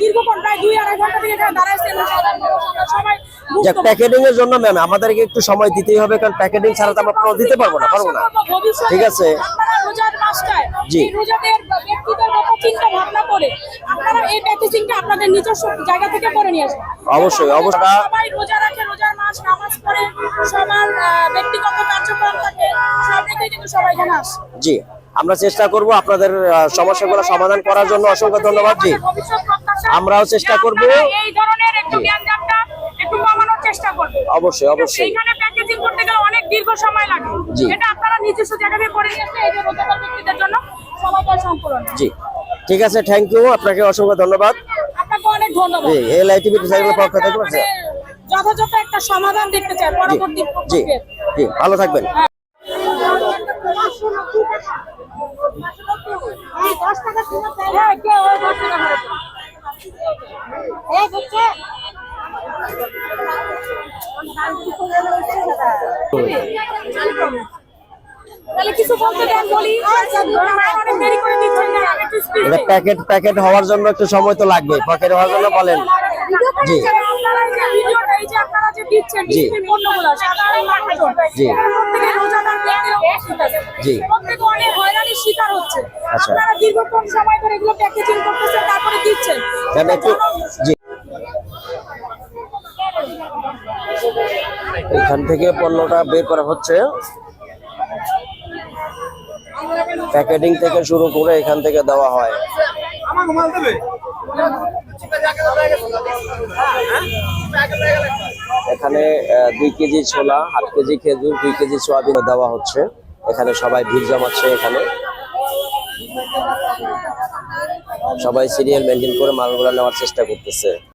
দীর্ঘক্ষণ প্রায় দুই আড়াই ঘণ্টা থেকে এখানে দাঁড়াইছেন সাধারণ মানুষ, আমরা সবাই যাক ভুক্তভোগী। প্যাকেটিং এর জন্য ম্যাম আমাদেরকে একটু সময় দিতেই হবে কারণ প্যাকেটিং ছাড়া তো আমরা দিতে পারব না পারব না ঠিক আছে। রোজার মাসটায় জি। রোজাদের ব্যক্তিদের চিন্তা ভাবনা করে আপনারা এই প্যাকেজিংটা আপনাদের নিজস্ব জায়গা থেকে করে নিয়ে আসবেন অবশ্যই, অবশ্যই। সবাই রোজা রাখে রোজার মাস নামাজ পড়ে সবার ব্যক্তিগত কার্যক্রম থাকে সব রেখে কিন্তু সবাই এখানে জি আমরা চেষ্টা করব আপনাদের সমস্যাগুলো সমাধান করার জন্য অসংখ্য ধন্যবাদ জি। আমরাও চেষ্টা করব। এই ধরনের একটু গ্যাঞ্জামটা একটু কমানোর চেষ্টা করবেন। অবশ্যই অবশ্যই। এইখানে প্যাকেজিং করতে গেলে অনেক দীর্ঘ সময় লাগে। জি। এটা আপনারা নিজস্ব জায়গা করে নিয়ে এই যে ব্যক্তিদের জন্য সমাজের সম্পূর্ণ জি। ঠিক আছে থ্যাংক ইউ আপনাকে অসংখ্য ধন্যবাদ। আপনাকে অনেক ধন্যবাদ। জি এল আই টিভি চ্যানেলের পক্ষ থেকে যথাযথ একটা সমাধান দেখতে চাই পরবর্তী জি জি। ভালো থাকবেন। এটা প্যাকেট প্যাকেট হওয়ার জন্য একটু সময় তো লাগবে প্যাকেট হওয়ার জন্য বলেন জি। জি। জি। শিকার হচ্ছে। আচ্ছা। আপনারা দীর্ঘক্ষণ সময় ধরে এগুলো প্যাকেজিং করতেছেন তারপরে দিচ্ছেন। এখান থেকে পণ্যটা বের করা হচ্ছে। প্যাকেটিং থেকে শুরু করে এখান থেকে দেওয়া হয়। এখানে আহ, দুই কেজি ছোলা হাফ কেজি খেজুর দুই কেজি সোয়াবিন দেওয়া হচ্ছে। এখানে সবাই ভিড় জমাচ্ছে এখানে। সবাই সিরিয়াল মেনটেন করে মালগুলো নেওয়ার চেষ্টা করতেছে।